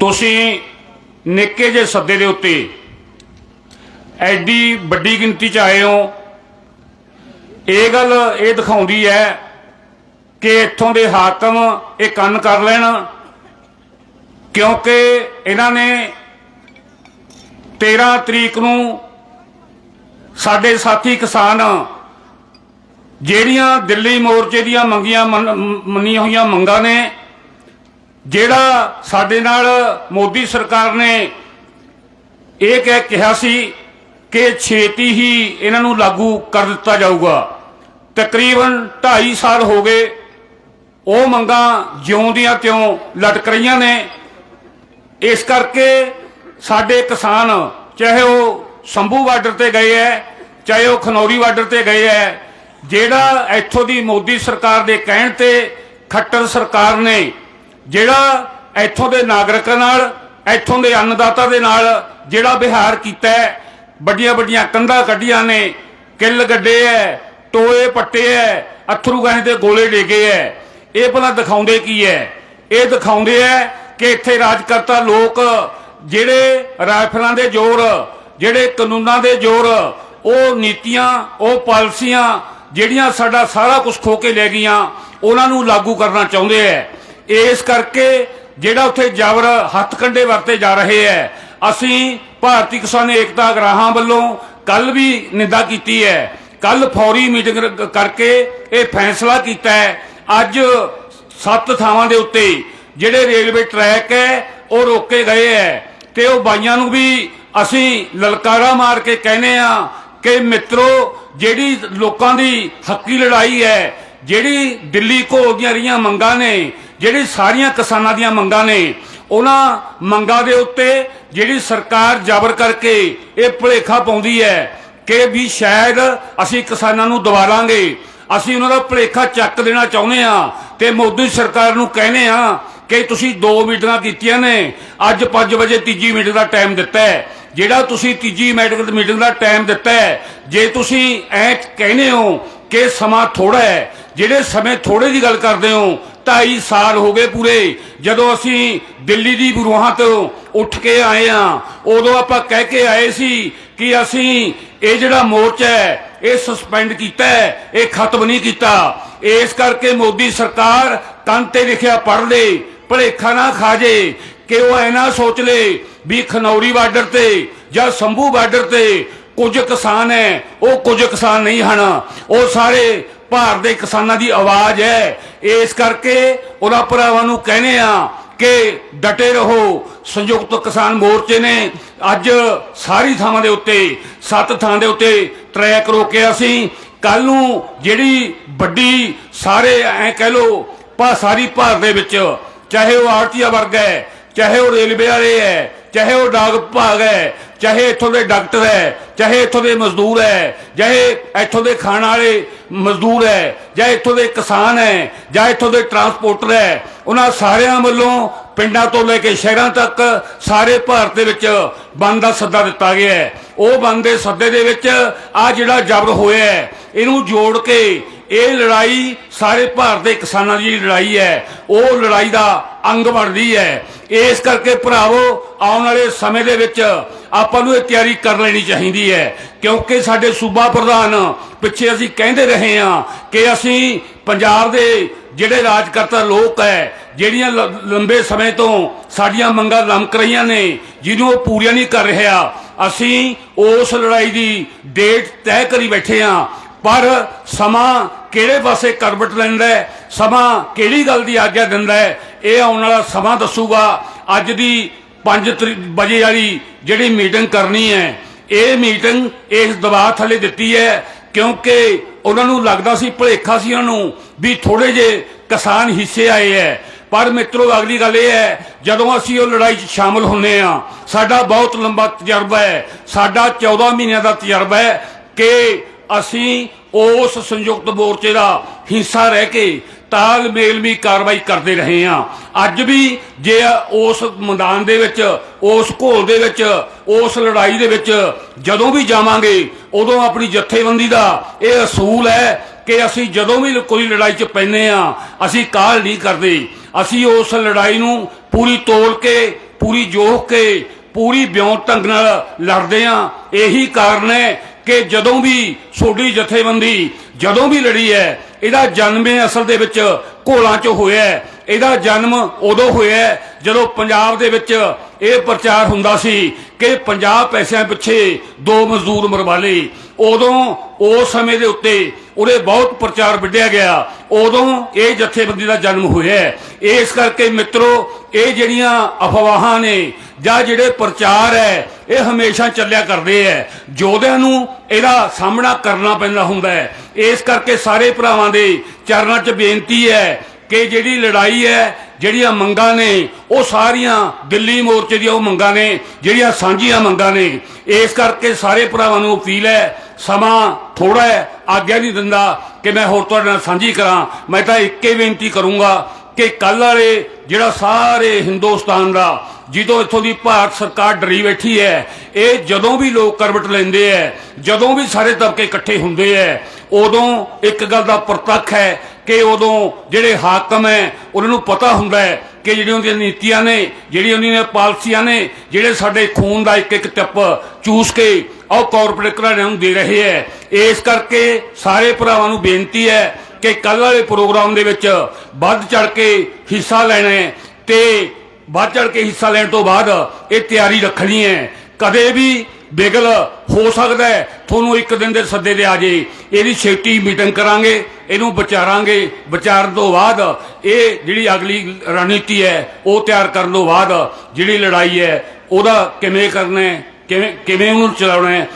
ਤੁਸੀਂ ਨਿੱਕੇ ਜਿਹੇ ਸੱਦੇ ਦੇ ਉੱਤੇ ਐਡੀ ਵੱਡੀ ਗਿਣਤੀ ਚ ਆਏ ਹੋ। ਇਹ ਗੱਲ ਇਹ ਦਿਖਾਉਂਦੀ ਹੈ ਕਿ ਇੱਥੋਂ ਦੇ ਹਾਕਮ ਇਹ ਕੰਨ ਕਰ ਲੈਣ, ਕਿਉਂਕਿ ਇਹਨਾਂ ਨੇ 13 ਤਰੀਕ ਨੂੰ ਸਾਡੇ ਸਾਥੀ ਕਿਸਾਨ ਜਿਹੜੀਆਂ ਦਿੱਲੀ ਮੋਰਚੇ ਦੀਆਂ ਮੰਗੀਆਂ ਮੰਨ- ਮੰਨੀਆਂ ਹੋਈਆਂ ਮੰਗਾਂ ਨੇ ਜਿਹੜਾ ਸਾਡੇ ਨਾਲ ਮੋਦੀ ਸਰਕਾਰ ਨੇ ਇਹ ਕਹਿ ਕਿਹਾ ਸੀ ਕਿ ਛੇਤੀ ਹੀ ਇਹਨਾਂ ਨੂੰ ਲਾਗੂ ਕਰ ਦਿੱਤਾ ਜਾਊਗਾ। ਤਕਰੀਬਨ 2.5 ਸਾਲ ਹੋ ਗਏ, ਉਹ ਮੰਗਾਂ ਜਿਉਂ ਦੀਆਂ ਤਿਉਂ ਲਟਕ ਰਹੀਆਂ ਨੇ। ਇਸ ਕਰਕੇ ਸਾਡੇ ਕਿਸਾਨ, ਚਾਹੇ ਉਹ ਸੰਭੂ ਬਾਰਡਰ ਤੇ ਗਏ ਐ, ਚਾਹੇ ਉਹ ਖਨੌਰੀ ਬਾਰਡਰ ਤੇ ਗਏ ਐ, ਜਿਹੜਾ ਇੱਥੋਂ ਦੀ ਮੋਦੀ ਸਰਕਾਰ ਦੇ ਕਹਿਣ ਤੇ ਖੱਟਰ ਸਰਕਾਰ ਨੇ ਜਿਹੜਾ ਇੱਥੋਂ ਦੇ ਨਾਗਰਿਕਾਂ ਨਾਲ, ਇੱਥੋਂ ਦੇ ਅੰਨਦਾਤਾ ਦੇ ਨਾਲ ਜਿਹੜਾ ਵਿਹਾਰ ਕੀਤਾ ਹੈ ਵੱਡੀਆਂ ਵੱਡੀਆਂ ਕੰਧਾਂ ਕੱਢੀਆਂ ਨੇ, ਕਿੱਲ ਗੱਡੇ ਐ ਟੋਏ ਪੱਟੇ ਐ ਅਥਰੂ ਗਾਣੇ ਦੇ ਗੋਲੇ ਡੇਗੇ ਐ ਇਹ ਭਲਾ ਦਿਖਾਉਂਦੇ ਕੀ ਐ ਇਹ ਦਿਖਾਉਂਦੇ ਐ ਕਿ ਇੱਥੇ ਰਾਜ ਕਰਤਾ ਲੋਕ ਜਿਹੜੇ ਰਾਈਫਲਾਂ ਦੇ ਜ਼ੋਰ, ਜਿਹੜੇ ਕਾਨੂੰਨਾਂ ਦੇ ਜ਼ੋਰ, ਉਹ ਨੀਤੀਆਂ, ਉਹ ਪਾਲਿਸੀਆਂ ਜਿਹੜੀਆਂ ਸਾਡਾ ਸਾਰਾ ਕੁਝ ਖੋ ਕੇ ਲੈ ਗਈਆਂ, ਉਹਨਾਂ ਨੂੰ ਲਾਗੂ ਕਰਨਾ ਚਾਹੁੰਦੇ ਐ ਇਸ ਕਰਕੇ ਜਿਹੜਾ ਉੱਥੇ ਜਬਰ ਹੱਥ ਕੰਡੇ ਵਰਤੇ ਜਾ ਰਹੇ ਐ ਅਸੀਂ ਭਾਰਤੀ ਕਿਸਾਨ ਏਕਤਾ ਗਰਾਹਾਂ ਵੱਲੋਂ ਕੱਲ ਵੀ ਨਿੰਦਾ ਕੀਤੀ ਹੈ। ਕੱਲ ਫੌਰੀ ਮੀਟਿੰਗ ਕਰਕੇ ਇਹ ਫੈਸਲਾ ਕੀਤਾ ਹੈ। ਅੱਜ ਸੱਤ ਥਾਵਾਂ ਦੇ ਉੱਤੇ ਜਿਹੜੇ ਰੇਲਵੇ ਟਰੈਕ ਹੈ, ਉਹ ਰੋਕੇ ਗਏ ਹੈ ਤੇ ਉਹ ਬਾਈਆਂ ਨੂੰ ਵੀ ਅਸੀਂ ਲਲਕਾਰਾ ਮਾਰ ਕੇ ਕਹਿੰਦੇ ਆ ਕਿ ਮਿੱਤਰੋ, ਜਿਹੜੀ ਲੋਕਾਂ ਦੀ ਹੱਕੀ ਲੜਾਈ ਹੈ, ਜਿਹੜੀ ਦਿੱਲੀ ਘੋਲ ਦੀਆਂ ਰਹੀਆਂ ਮੰਗਾਂ ਨੇ ਜਿਹੜੀ ਸਾਰੀਆਂ ਕਿਸਾਨਾਂ ਦੀਆਂ ਮੰਗਾਂ ਨੇ, ਉਹਨਾਂ ਮੰਗਾਂ ਦੇ ਉੱਤੇ ਜਿਹੜੀ ਸਰਕਾਰ ਜ਼ਬਰ ਕਰਕੇ ਇਹ ਭੁਲੇਖਾ ਪਾਉਂਦੀ ਹੈ ਕਿ ਵੀ ਸ਼ਾਇਦ ਅਸੀਂ ਕਿਸਾਨਾਂ ਨੂੰ ਦਬਾ ਲਾਂਗੇ। ਅਸੀਂ ਉਹਨਾਂ ਦਾ ਭੁਲੇਖਾ ਚੱਕ ਦੇਣਾ ਚਾਹੁੰਦੇ ਆ ਤੇ ਮੋਦੀ ਸਰਕਾਰ ਨੂੰ ਕਹਿੰਦੇ ਆ ਕਿ ਤੁਸੀਂ ਦੋ ਮੀਟਿੰਗਾਂ ਕੀਤੀਆਂ ਨੇ, ਅੱਜ 5 ਵਜੇ ਤੀਜੀ ਮੀਟਿੰਗ ਦਾ ਟਾਈਮ ਦਿੱਤਾ ਹੈ। ਜਿਹੜਾ ਤੁਸੀਂ ਤੀਜੀ ਮੀਟਿੰਗ ਮੀਟਿੰਗ ਦਾ ਟਾਈਮ ਦਿੱਤਾ ਹੈ, ਜੇ ਤੁਸੀਂ ਐ ਕਹਿੰਦੇ ਹੋ ਕਿ ਸਮਾਂ ਥੋੜਾ ਹੈ, ਜਿਹੜੇ ਸਮੇਂ ਥੋੜੇ ਦੀ ਗੱਲ ਕਰਦੇ ਹੋ 2.5 ਸਾਲ ਹੋ ਗਏ ਪੂਰੇ। ਜਦੋਂ ਅਸੀਂ ਦਿੱਲੀ ਦੀ ਗੁਰੂਹਾਂ ਤੋਂ ਉੱਠ ਕੇ ਆਏ ਆ ਉਦੋਂ ਆਪਾਂ ਕਹਿ ਕੇ ਆਏ ਸੀ ਕਿ ਅਸੀਂ ਇਹ ਜਿਹੜਾ ਮੋਰਚਾ ਹੈ, ਇਹ ਸਸਪੈਂਡ ਕੀਤਾ ਹੈ, ਇਹ ਖਤਮ ਨਹੀਂ ਕੀਤਾ। ਇਸ ਕਰਕੇ ਮੋਦੀ ਸਰਕਾਰ ਤਨ ਤੇ ਲਿਖਿਆ ਪੜ੍ਹ ਲੇ, ਭਲੇਖਾ ਨਾ ਖਾ ਜੇ ਕਿ ਉਹ ਐਨਾ ਸੋਚ ਲੇ ਵੀ ਖਨੌਰੀ ਬਾਰਡਰ ਤੇ ਜਾਂ ਸੰਭੂ ਬਾਰਡਰ ਤੇ ਕੁਝ ਕਿਸਾਨ ਹੈ, ਉਹ ਕੁਝ ਕਿਸਾਨ ਨਹੀਂ ਹਨ। ਉਹ ਸਾਰੇ ਭਾਰਤ ਦੇ ਕਿਸਾਨਾਂ ਦੀ ਆਵਾਜ਼ ਹੈ। ਇਸ ਕਰਕੇ ਉਹਨਾਂ ਭਰਾਵਾਂ ਨੂੰ ਕਹਿੰਦੇ ਆ ਕਿ ਡਟੇ ਰਹੋ। ਸੰਯੁਕਤ ਕਿਸਾਨ ਮੋਰਚੇ ਨੇ ਅੱਜ ਸਾਰੀ ਥਾਵਾਂ ਦੇ ਉੱਤੇ, ਸੱਤ ਥਾਂ ਦੇ ਉੱਤੇ ਟਰੈਕ ਰੋਕਿਆ ਸੀ। ਕੱਲ ਨੂੰ ਜਿਹੜੀ ਵੱਡੀ ਸਾਰੇ ਐ ਕਹਿ ਲੋ ਪਾ ਸਾਰੀ ਭਾਰਤ ਦੇ ਵਿੱਚ, ਚਾਹੇ ਉਹ ਆਰਟੀਆ ਵਰਗ ਹੈ, ਚਾਹੇ ਉਹ ਰੇਲਵੇ ਵਾਲੇ ਹੈ, ਚਾਹੇ ਉਹ ਡਾਕ ਵਿਭਾਗ ਹੈ ਚਾਹੇ ਇੱਥੋਂ ਦੇ ਡਾਕਟਰ ਹੈ, ਚਾਹੇ ਇੱਥੋਂ ਦੇ ਮਜ਼ਦੂਰ ਹੈ, ਚਾਹੇ ਇੱਥੋਂ ਦੇ ਖਾਣ ਵਾਲੇ ਮਜ਼ਦੂਰ ਹੈ, ਜਾਂ ਇੱਥੋਂ ਦੇ ਕਿਸਾਨ ਹੈ, ਜਾਂ ਇੱਥੋਂ ਦੇ ਟਰਾਂਸਪੋਰਟਰ ਹੈ, ਉਹਨਾਂ ਸਾਰਿਆਂ ਵੱਲੋਂ ਪਿੰਡਾਂ ਤੋਂ ਲੈ ਕੇ ਸ਼ਹਿਰਾਂ ਤੱਕ ਸਾਰੇ ਭਾਰਤ ਦੇ ਵਿੱਚ ਬੰਦ ਦਾ ਸੱਦਾ ਦਿੱਤਾ ਗਿਆ ਹੈ। ਉਹ ਬੰਦ ਦੇ ਸੱਦੇ ਦੇ ਵਿੱਚ ਆ ਜਿਹੜਾ ਜ਼ਬਰ ਹੋਇਆ ਹੈ, ਇਹਨੂੰ ਜੋੜ ਕੇ ਇਹ ਲੜਾਈ ਸਾਰੇ ਭਾਰਤ ਦੇ ਕਿਸਾਨਾਂ ਦੀ ਲੜਾਈ ਹੈ, ਉਹ ਲੜਾਈ ਦਾ ਅੰਗ ਬਣਦੀ ਹੈ। ਇਸ ਕਰਕੇ ਭਰਾਵੋ, ਆਉਣ ਵਾਲੇ ਸਮੇਂ ਦੇ ਵਿੱਚ ਆਪਾਂ ਨੂੰ ਇਹ ਤਿਆਰੀ ਕਰ ਲੈਣੀ ਚਾਹੀਦੀ ਹੈ। ਕਿਉਂਕਿ ਸਾਡੇ ਸੂਬਾ ਪ੍ਰਧਾਨ ਪਿੱਛੇ ਅਸੀਂ ਕਹਿੰਦੇ ਰਹੇ ਹਾਂ ਕਿ ਅਸੀਂ ਪੰਜਾਬ ਦੇ ਜਿਹੜੇ ਰਾਜਕਰਤਾ ਲੋਕ ਹੈ, ਜਿਹੜੀਆਂ ਲੰਬੇ ਸਮੇਂ ਤੋਂ ਸਾਡੀਆਂ ਮੰਗਾਂ ਲਮਕ ਰਹੀਆਂ ਨੇ, ਜਿਹਨੂੰ ਉਹ ਪੂਰੀਆਂ ਨਹੀਂ ਕਰ ਰਿਹਾ, ਅਸੀਂ ਉਸ ਲੜਾਈ ਦੀ ਡੇਟ ਤੈਅ ਕਰੀ ਬੈਠੇ ਹਾਂ। ਪਰ ਸਮਾਂ ਕਿਹੜੇ ਪਾਸੇ ਕਰਵਟ ਲੈਂਦਾ ਹੈ, ਸਮਾਂ ਕਿਹੜੀ ਗੱਲ ਦੀ ਆਗਿਆ ਦਿੰਦਾ ਹੈ, ਇਹ ਆਉਣ ਵਾਲਾ ਸਮਾਂ ਦੱਸੂਗਾ। ਅੱਜ ਦੀ 5 ਵਜੇ ਵਾਲੀ ਜਿਹੜੀ ਮੀਟਿੰਗ ਕਰਨੀ ਹੈ, ਇਹ ਮੀਟਿੰਗ ਇਸ ਦਬਾਅ ਥੱਲੇ ਦਿੱਤੀ ਹੈ, ਕਿਉਂਕਿ ਉਹਨਾਂ ਨੂੰ ਲੱਗਦਾ ਸੀ, ਭੁਲੇਖਾ ਸੀ ਉਹਨਾਂ ਨੂੰ ਵੀ ਥੋੜੇ ਜੇ ਕਿਸਾਨ ਹਿੱਸੇ ਆਏ ਹੈ। ਪਰ ਮਿੱਤਰੋ, ਅਗਲੀ ਗੱਲ ਇਹ ਹੈ, ਜਦੋਂ ਅਸੀਂ ਉਹ ਲੜਾਈ 'ਚ ਸ਼ਾਮਲ ਹੁੰਨੇ ਆ ਸਾਡਾ ਬਹੁਤ ਲੰਬਾ ਤਜਰਬਾ ਹੈ, ਸਾਡਾ 14 ਮਹੀਨਿਆਂ ਦਾ ਤਜਰਬਾ ਹੈ ਕਿ ਅਸੀਂ ਉਸ ਸੰਯੁਕਤ ਮੋਰਚੇ ਦਾ ਹਿੱਸਾ ਰਹਿ ਕੇ ਤਾਲਮੇਲ ਵੀ ਕਾਰਵਾਈ ਕਰਦੇ ਰਹੇ ਹਾਂ। ਅੱਜ ਵੀ ਜੇ ਉਸ ਮੈਦਾਨ ਦੇ ਵਿੱਚ, ਉਸ ਘੋਲ ਦੇ ਵਿੱਚ, ਉਸ ਲੜਾਈ ਦੇ ਵਿੱਚ ਜਦੋਂ ਵੀ ਜਾਵਾਂਗੇ, ਉਦੋਂ ਆਪਣੀ ਜਥੇਬੰਦੀ ਦਾ ਇਹ ਅਸੂਲ ਹੈ ਕਿ ਅਸੀਂ ਜਦੋਂ ਵੀ ਕੋਈ ਲੜਾਈ 'ਚ ਪੈਨੇ ਆ ਅਸੀਂ ਕਾਲ ਨਹੀਂ ਕਰਦੇ। ਅਸੀਂ ਉਸ ਲੜਾਈ ਨੂੰ ਪੂਰੀ ਤੋਲ ਕੇ, ਪੂਰੀ ਜੋਖ ਕੇ, ਪੂਰੀ ਬਿਉਂ ਢੰਗ ਨਾਲ ਲੜਦੇ ਆ ਇਹੀ ਕਾਰਨ ਹੈ ਕਿ ਜਦੋਂ ਵੀ ਸੋਡੀ ਜਥੇਬੰਦੀ ਜਦੋਂ ਵੀ ਲੜੀ ਹੈ, ਇਹਦਾ ਜਨਮ ਅਸਲ ਦੇ ਵਿੱਚ ਘੋਲਾਂ 'ਚ ਹੋਇਆ ਇਹਦਾ ਜਨਮ ਉਦੋਂ ਹੋਇਆ ਜਦੋਂ ਪੰਜਾਬ ਦੇ ਵਿੱਚ ਇਹ ਪ੍ਰਚਾਰ ਹੁੰਦਾ ਸੀ ਕਿ 50 ਪੈਸਿਆਂ ਪਿੱਛੇ ਦੋ ਮਜ਼ਦੂਰ ਮਰਵਾਲੇ ਉਦੋਂ ਉਸ ਸਮੇਂ ਦੇ ਉੱਤੇ ਉਹਦੇ ਬਹੁਤ ਪ੍ਰਚਾਰ ਵਿੱਢਿਆ ਗਿਆ। ਉਦੋਂ ਇਹ ਜਥੇਬੰਦੀ ਦਾ ਜਨਮ ਹੋਇਆ ਇਸ ਕਰਕੇ ਮਿੱਤਰੋ, ਇਹ ਜਿਹੜੀਆਂ ਅਫਵਾਹਾਂ ਨੇ ਜਾਂ ਜਿਹੜੇ ਪ੍ਰਚਾਰ ਹੈ ਇਹ ਹਮੇਸ਼ਾ ਚੱਲਿਆ ਕਰਦੇ ਹੈ ਯੋਧਿਆਂ ਨੂੰ ਇਹਦਾ ਸਾਹਮਣਾ ਕਰਨਾ ਪੈਂਦਾ ਹੁੰਦਾ ਹੈ ਇਸ ਕਰਕੇ ਸਾਰੇ ਭਰਾਵਾਂ ਦੇ ਚਰਨਾਂ 'ਚ ਬੇਨਤੀ ਹੈ ਕਿ ਜਿਹੜੀ ਲੜਾਈ ਹੈ ਜਿਹੜੀਆਂ ਮੰਗਾਂ ਨੇ, ਉਹ ਸਾਰੀਆਂ ਦਿੱਲੀ ਮੋਰਚੇ ਦੀਆਂ ਉਹ ਮੰਗਾਂ ਨੇ, ਜਿਹੜੀਆਂ ਸਾਂਝੀਆਂ ਮੰਗਾਂ ਨੇ। ਇਸ ਕਰਕੇ ਸਾਰੇ ਭਰਾਵਾਂ ਨੂੰ ਅਪੀਲ ਹੈ ਸਮਾਂ ਥੋੜਾ ਹੈ ਆਗਿਆ ਨਹੀਂ ਦਿੰਦਾ ਕਿ ਮੈਂ ਹੋਰ ਤੁਹਾਡੇ ਨਾਲ ਸਾਂਝੀ ਕਰਾਂ। ਮੈਂ ਤਾਂ ਇੱਕੇ ਬੇਨਤੀ ਕਰੂੰਗਾ ਕਿ ਕੱਲ ਵਾਲੇ ਜਿਹੜਾ ਸਾਰੇ ਹਿੰਦੁਸਤਾਨ ਦਾ ਜਦੋਂ ਇੱਥੋਂ ਦੀ ਭਾਰਤ ਸਰਕਾਰ ਡਰੀ ਬੈਠੀ ਹੈ, ਇਹ ਜਦੋਂ ਵੀ ਲੋਕ ਕਰਵਟ ਲੈਂਦੇ ਐ ਜਦੋਂ ਵੀ ਸਾਰੇ ਤਬਕੇ ਇਕੱਠੇ ਹੁੰਦੇ ਐ ਉਦੋਂ ਇੱਕ ਗੱਲ ਦਾ ਪ੍ਰਤੱਖ ਹੈ ਕਿ ਉਦੋਂ ਜਿਹੜੇ ਹਾਕਮ ਹੈ, ਉਹਨਾਂ ਨੂੰ ਪਤਾ ਹੁੰਦਾ ਹੈ ਕਿ ਜਿਹੜੀਆਂ ਉਹਦੀਆਂ ਨੀਤੀਆਂ ਨੇ, ਜਿਹੜੀਆਂ ਉਹਦੀਆਂ ਪਾਲਿਸੀਆਂ ਨੇ, ਜਿਹੜੇ ਸਾਡੇ ਖੂਨ ਦਾ ਇੱਕ ਇੱਕ ਟਿੱਪ ਚੂਸ ਕੇ ਉਹ ਕਾਰਪੋਰੇਟ ਘਰਾਣਿਆਂ ਨੂੰ ਦੇ ਰਹੇ ਐ ਇਸ ਕਰਕੇ ਸਾਰੇ ਭਰਾਵਾਂ ਨੂੰ ਬੇਨਤੀ ਹੈ ਕਿ ਕੱਲ ਵਾਲੇ ਪ੍ਰੋਗਰਾਮ ਦੇ ਵਿੱਚ ਵੱਧ ਚੜ ਕੇ ਹਿੱਸਾ ਲੈਣਾ ਤੇ ਵੱਧ ਚੜ ਕੇ ਹਿੱਸਾ ਲੈਣ ਤੋਂ ਬਾਅਦ ਇਹ ਤਿਆਰੀ ਰੱਖਣੀ ਹੈ। ਕਦੇ ਵੀ ਬਿਗਲ ਹੋ ਸਕਦਾ ਹੈ, ਤੁਹਾਨੂੰ ਇੱਕ ਦਿਨ ਦੇ ਸੱਦੇ ਦੇ ਆ ਜੇ। ਇਹਦੀ ਛੇਤੀ ਮੀਟਿੰਗ ਕਰਾਂਗੇ, ਇਹਨੂੰ ਵਿਚਾਰਾਂਗੇ। ਵਿਚਾਰਨ ਤੋਂ ਬਾਅਦ ਇਹ ਜਿਹੜੀ ਅਗਲੀ ਰਣਨੀਤੀ ਹੈ, ਉਹ ਤਿਆਰ ਕਰਨ ਤੋਂ ਬਾਅਦ ਜਿਹੜੀ ਲੜਾਈ ਹੈ, ਉਹਦਾ ਕਿਵੇਂ ਕਰਨਾ ਹੈ, ਕਿਵੇਂ ਕਿਵੇਂ ਉਹਨੂੰ ਚਲਾਉਣਾ ਹੈ